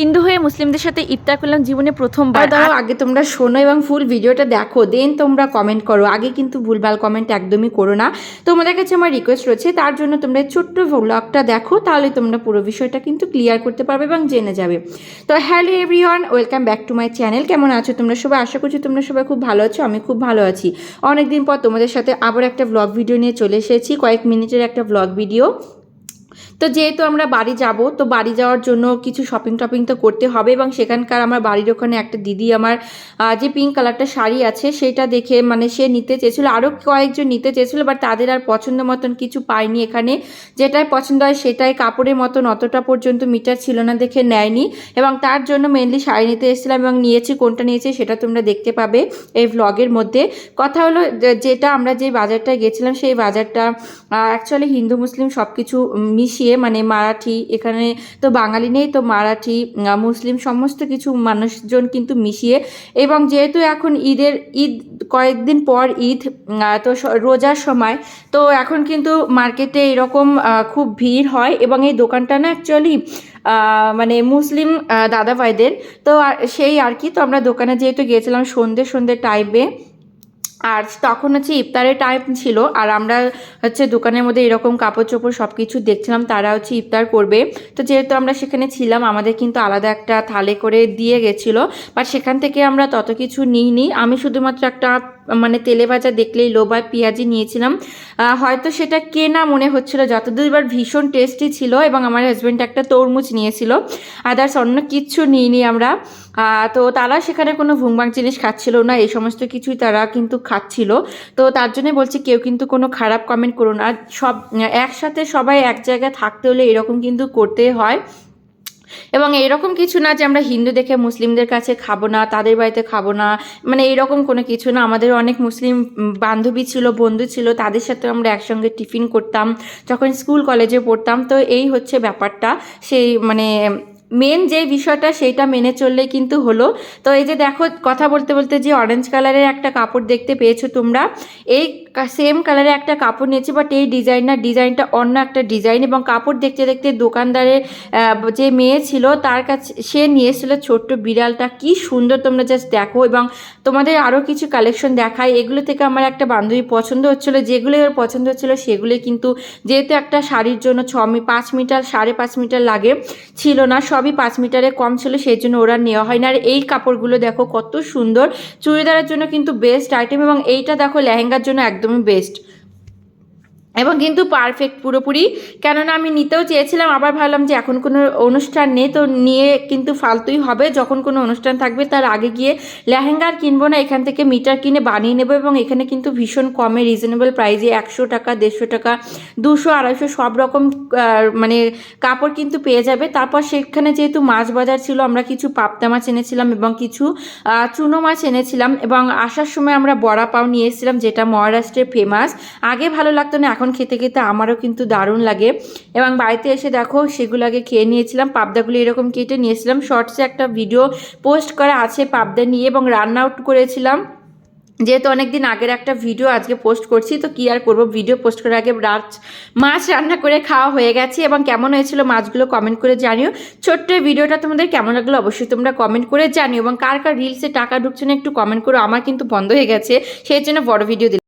হিন্দু হয়ে মুসলিমদের সাথে ইফতার করলাম জীবনে প্রথমবার। দাঁড়াও আগে তোমরা শোনো এবং ফুল ভিডিওটা দেখো দেন তোমরা কমেন্ট করো। আগে কিন্তু ভুলভাল কমেন্ট একদমই করো না। তোমাদের কাছে আমার রিকোয়েস্ট রয়েছে তার জন্য তোমরা ছোট্ট ভ্লগটা দেখো তাহলে তোমরা পুরো বিষয়টা কিন্তু ক্লিয়ার করতে পারবে এবং জেনে যাবে। তো hello everyone welcome back to my channel কেমন আছো তোমরা সবাই? আশা করছি তোমরা সবাই খুব ভালো আছো আমি খুব ভালো আছি। অনেকদিন পর তোমাদের সাথে আবার একটা ভ্লগ ভিডিও নিয়ে চলে এসেছি কয়েক মিনিটের একটা ভ্লগ ভিডিও তো যেহেতু আমরা বাড়ি যাব, তো বাড়ি যাওয়ার জন্য কিছু শপিং টপিং তো করতে হবে এবং সেখানকার আমার বাড়ির ওখানে একটা দিদি আমার যে পিঙ্ক কালারটা শাড়ি আছে সেটা দেখে মানে সে নিতে চেয়েছিল আরও কয়েকজন নিতে চেয়েছিল বাট তাদের আর পছন্দ মতন কিছু পায়নি এখানে। যেটাই পছন্দ হয় সেটাই কাপড়ের মতন অতটা পর্যন্ত মিটার ছিল না দেখে নেয়নি এবং তার জন্য মেনলি শাড়ি নিতে এসেছিলাম এবং নিয়েছি, কোনটা নিয়েছি সেটা তোমরা দেখতে পাবে এই ভ্লগের মধ্যে। কথা হলো যেটা আমরা যে বাজারটায় গেছিলাম সেই বাজারটা অ্যাকচুয়ালি হিন্দু, মুসলিম সব কিছু মিশিয়ে মানে মারাঠি, এখানে তো বাঙালি নেই, তো মারাঠি মুসলিম সমস্ত কিছু মানুষজন কিন্তু মিশিয়ে এবং যেহেতু এখন ঈদের, ঈদ, কয়েকদিন পর ঈদ তো রোজার সময়, তো এখন কিন্তু মার্কেটে এরকম খুব ভিড় হয় এবং এই দোকানটা না অ্যাকচুয়ালি মানে মুসলিম দাদা ভাইদের তো সেই আর কি, তো আমরা দোকানে যেহেতু গিয়েছিলাম সন্ধ্যে সন্ধ্যে টাইমে আর তখন হচ্ছে ইফতারের টাইম ছিল, আর আমরা হচ্ছে দোকানের মধ্যে এরকম কাপড় চোপড় সব কিছু দেখছিলাম, তারা হচ্ছে ইফতার করবে। তো যেহেতু আমরা সেখানে ছিলাম, আমাদের কিন্তু আলাদা একটা থালে করে দিয়ে গেছিল বা সেখান থেকে আমরা তত কিছু নিইনি। আমি শুধুমাত্র একটা মানে তেলে ভাজা দেখলেই হয় পেঁয়াজি নিয়েছিলাম। হয়তো সেটা কেনা মনে হচ্ছিল, যতদূর এবার ভীষণ টেস্টি ছিল এবং আমার হাজব্যান্ড একটা তরমুজ নিয়েছিল। আদার্স অন্য কিচ্ছু নিইনি আমরা। তো তারা সেখানে কোনো ভুংবাং জিনিস খাচ্ছিল না, এই সমস্ত কিছুই তারা কিন্তু খাচ্ছিল। তো তার জন্য বলছি, কেউ কিন্তু কোনো খারাপ কমেন্ট করুন না। সব, একসাথে সবাই এক জায়গায় থাকতে হলে এরকম কিন্তু করতে হয়। এবং এরকম কিছু না যে আমরা হিন্দু দেখে মুসলিমদের কাছে খাব না, তাদের বাড়িতে খাব না মানে এরকম কোনো কিছু না। আমাদের অনেক মুসলিম বান্ধবী ছিল, বন্ধু ছিল, তাদের সাথে আমরা একসঙ্গে টিফিন করতাম, যখন স্কুল, কলেজে পড়তাম। তো এই হচ্ছে ব্যাপারটা। সেই মানে মেন যে বিষয়টা, সেইটা মেনে চললে কিন্তু হলো। তো এই যে দেখো, কথা বলতে বলতে যে অরেঞ্জ কালারের একটা কাপড় দেখতে পেয়েছ তোমরা, এই সেম কালারে একটা কাপড় নিয়েছি বাট এই ডিজাইনার ডিজাইনটা অন্য একটা ডিজাইন এবং কাপড় দেখতে দেখতে দোকানদারের যে মেয়ে ছিল, তার কাছে, সে নিয়ে এসেছিল ছোট্ট বিড়ালটা। কি সুন্দর তোমরা জাস্ট দেখো এবং তোমাদের আরও কিছু কালেকশন দেখায় এগুলো থেকে আমার একটা বান্ধবী পছন্দ হচ্ছিল, যেগুলো ওর পছন্দ হচ্ছিল সেগুলো কিন্তু যেহেতু একটা শাড়ির জন্য ছ মি, পাঁচ মিটার, সাড়ে পাঁচ মিটার লাগে, ছিল না, সবই পাঁচ মিটারে কম ছিল সেই জন্য ওরা নেওয়া হয় না আর এই কাপড়গুলো দেখো কত সুন্দর, চুড়িদারের জন্য কিন্তু বেস্ট আইটেম এবং এইটা দেখো লেহেঙ্গার জন্য একদমই বেস্ট এবং কিন্তু পারফেক্ট পুরোপুরি। কেননা আমি নিতেও চেয়েছিলাম, আবার ভাবলাম যে এখন কোনো অনুষ্ঠান নেই, তো নিয়ে কিন্তু ফালতুই হবে। যখন কোনো অনুষ্ঠান থাকবে, তার আগে গিয়ে লেহেঙ্গা আর কিনবো না, এখান থেকে মিটার কিনে বানিয়ে নেব এবং এখানে কিন্তু ভীষণ কমে রিজনেবল প্রাইজে একশো টাকা, দেড়শো টাকা, দুশো, আড়াইশো, সব রকম মানে কাপড় কিন্তু পেয়ে যাবে। তারপর সেখানে যেহেতু মাছ বাজার ছিল, আমরা কিছু পাবদা মাছ এনেছিলাম এবং কিছু চুনো মাছ এনেছিলাম এবং আসার সময় আমরা বড়া পাও নিয়ে এসেছিলাম, যেটা মহারাষ্ট্রের ফেমাস আগে ভালো লাগতো না, এখন খেতে খেতে আমারও কিন্তু দারুণ লাগে। এবং বাড়িতে এসে দেখো সেগুলো আগে খেয়ে নিয়েছিলাম, পাবদাগুলো এরকম কেটে নিয়েছিলাম। শর্টসে একটা ভিডিও পোস্ট করা আছে পাবদা নিয়ে এবং রান্না আউট করেছিলাম। যেহেতু অনেক দিন আগের একটা ভিডিও আজকে পোস্ট করছি, তো কি আর করব? ভিডিও পোস্ট করার আগে রাত মাছ রান্না করে খাওয়া হয়ে গেছে এবং কেমন হয়েছিল মাছগুলো কমেন্ট করে জানিও। ছোট্ট ভিডিওটা তোমাদের কেমন লাগল অবশ্যই তোমরা কমেন্ট করে জানিও এবং কার কার রিলসে টাকা ঢুকছে না একটু কমেন্ট করো, আমার কিন্তু বন্ধ হয়ে গেছে, সেই জন্য বড় ভিডিও